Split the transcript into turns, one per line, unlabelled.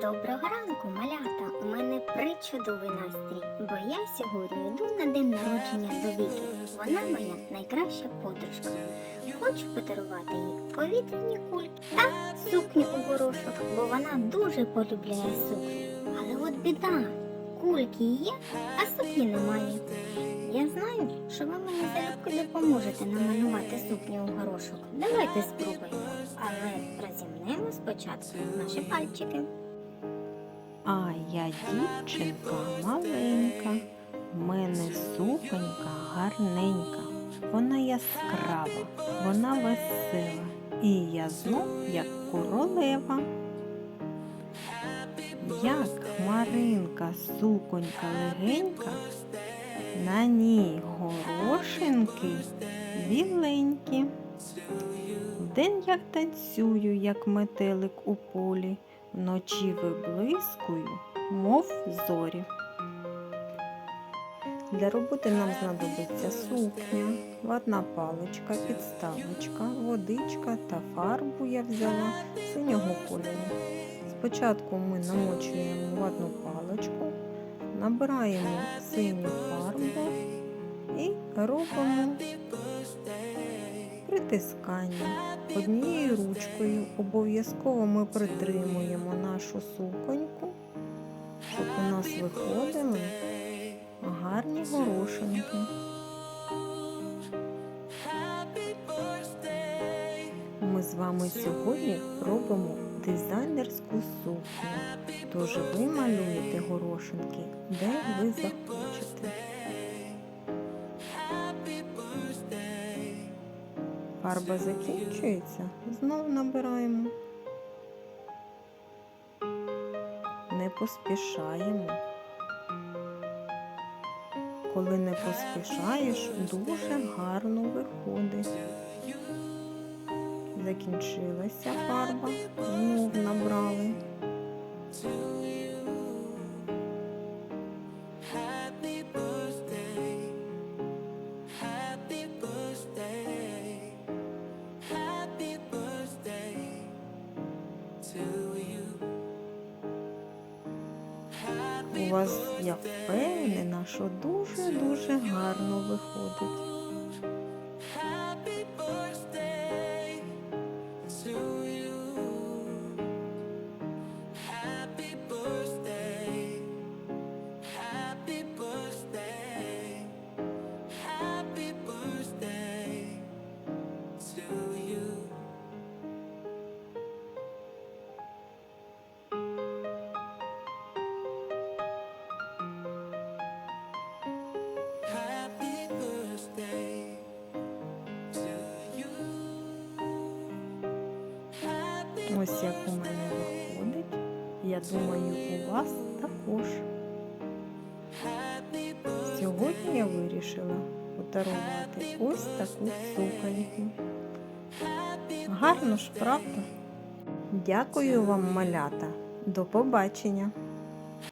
Доброго ранку, малята! У мене причудовий настрій, бо я сьогодні йду на день народження до Віки. Вона моя найкраща подружка. Хочу подарувати їй повітряні кульки та сукню у горошок, бо вона дуже полюбляє сукню. Але от біда, кульки є, а сукні немає. Я знаю, що ви мені залюбки допоможете намалювати сукню у горошок. Давайте спробуємо. Але розімнемо спочатку наші пальчики.
А я дівчинка маленька, в мене суконька гарненька, вона яскрава, вона весела, і я знов як королева. Як хмаринка, суконька легенька, на ній горошинки біленькі. Вдень я танцюю, як метелик у полі, вночі виблискую, мов зорі. Для роботи нам знадобиться сукня, ватна паличка, підставочка, водичка та фарбу я взяла синього кольору. Спочатку ми намочуємо ватну паличку, набираємо синю фарбу і робимо притискання. Однією ручкою обов'язково ми притримуємо нашу суконьку, щоб у нас виходили гарні горошинки. Ми з вами сьогодні робимо дизайнерську сукню, тож ви малюєте горошинки, де ви захочете. Фарба закінчується, знову набираємо. Не поспішаємо. Коли не поспішаєш, дуже гарно виходить. Закінчилася фарба, вас, я впевнена, що дуже-дуже гарно виходить. Ось як у мене виходить. Я думаю, у вас також. Сьогодні я вирішила подарувати ось таку суконьку. Гарно ж, правда? Дякую вам, малята. До побачення!